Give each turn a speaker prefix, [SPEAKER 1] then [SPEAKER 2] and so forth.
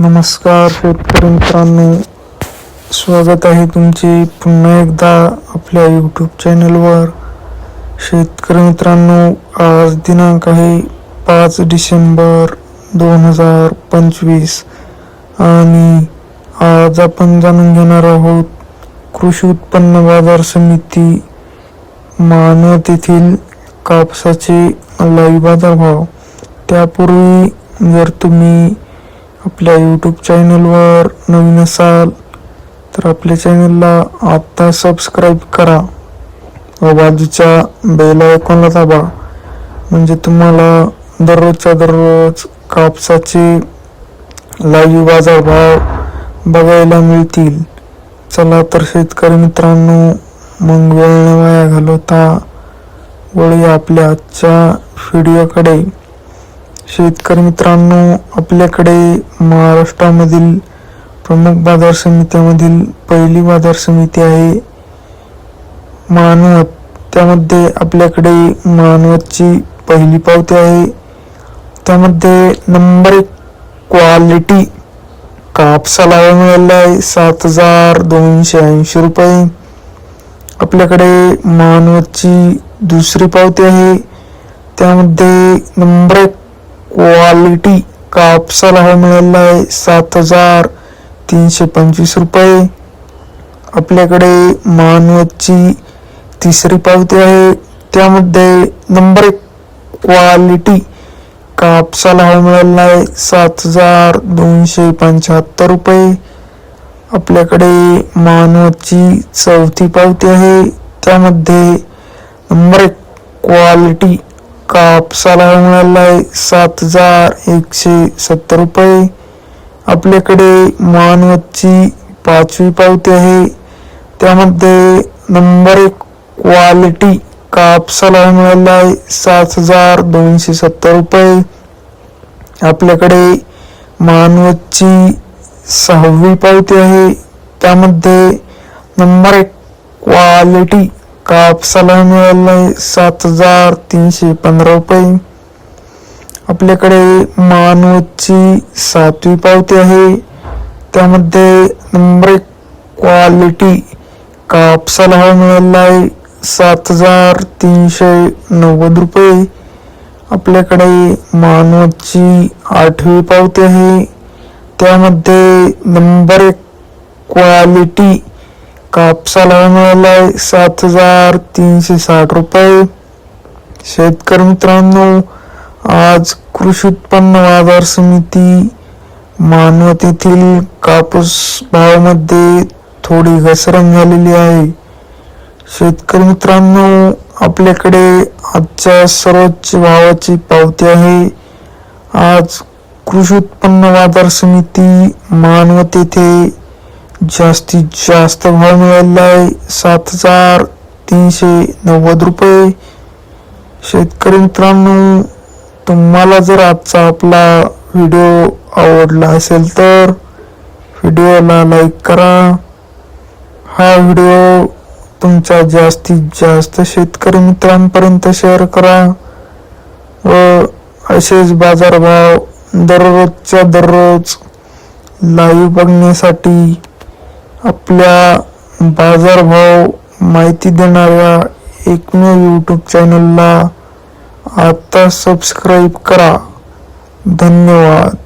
[SPEAKER 1] नमस्कार शेतकरी मित्रांनो. स्वागत आहे तुमचे पुन्हा एकदा आपल्या यूट्यूब चॅनलवर शेतकरी मित्रांनो आज दिनांक आहे पाच डिसेंबर दोन हजार पंचवीस आणि आज आपण जाणून घेणार आहोत कृषी उत्पन्न बाजार समिती मानवत येथील कापसाचे लाईव्ह बाजारभाव. त्यापूर्वी जर तुम्ही आपल्या यूट्यूब चॅनलवर नवीन असाल तर आपल्या चॅनलला आत्ता सबस्क्राईब करा. व बाजूच्या बेल आयकॉनला दाबा म्हणजे तुम्हाला दररोजच्या दररोज कापसाचे लाईव्ह बाजारभाव बघायला मिळतील. चला तर शेतकरी मित्रांनो मग वेळ वाया घालवता वळूया आपल्या आजच्या व्हिडिओकडे शेतकरी मित्रांनो आपल्याकडे महाराष्ट्रामधील प्रमुख बाजार समित्यामधील पहिली बाजार समिती आहे मानवत त्यामध्ये आपल्याकडे मानवतची पहिली पावती आहे. त्यामध्ये नंबर एक क्वालिटी कापसाला मिळाला आहे सात हजार दोनशे ऐंशी रुपये. आपल्याकडे मानवतची दुसरी पावती आहे. त्यामध्ये नंबर एक क्वालिटी कापसाला हा मिळालेला आहे. सात हजार तीनशे पंचवीस रुपये. आपल्याकडे मानवची तिसरी पावती आहे. त्यामध्ये नंबर एक क्वालिटी कापसाला हा मिळालेला आहे. सात हजार दोनशे पंच्याहत्तर रुपये. आपल्याकडे मानवाची चौथी पावती आहे. त्यामध्ये नंबर एक क्वालिटी कापसाला मिळाला आहे सात हजार एकशे सत्तर रुपये. आपल्याकडे मानवतची पाचवी पावती आहे. त्यामध्ये नंबर एक क्वालिटी कापसाला मिळाला आहे सात हजार दोनशे सत्तर रुपये. आपल्याकडे मानवतची सहावी पावती आहे. त्यामध्ये नंबर एक क्वालिटी कापसाला मिळालेला आहे सात हजार तीनशे पंधरा रुपये. आपल्याकडे मानवची सातवी पावती आहे. त्यामध्ये नंबर एक क्वालिटी कापसाला हा मिळाला आहे सात हजार तीनशे नव्वद रुपये. आपल्याकडे मानवची आठवी पावती आहे. त्यामध्ये नंबर एक क्वालिटी कापसाला हा सात हजार तीनशे साठ रुपये. शेतकरी मित्रांनो आज कृषी उत्पन्न बाजार समिती मानवत येथील कापूस भावामध्ये थोडी घसरण झालेली आहे. शेतकरी मित्रांनो आपल्याकडे आजच्या सर्वोच्च भावाची पावती आहे. आज कृषी उत्पन्न बाजार समिती मानवत येथे जास्तीत जास्त भाव मिळालेला आहे. सात हजार तीनशे नव्वद रुपये. शेतकरी मित्रांनो तुम्हाला जर आजचा आपला व्हिडिओ आवडला असेल तर व्हिडिओला लाईक करा. हा व्हिडिओ तुमच्या जास्तीत जास्त शेतकरी मित्रांपर्यंत शेअर करा. व असेच बाजारभाव दररोजच्या दररोज लाईव्ह बघण्यासाठी आपल्या बाजारभाव माहिती देणाऱ्या एकमेव यूट्यूब चॅनलला आता सबस्क्राईब करा. धन्यवाद.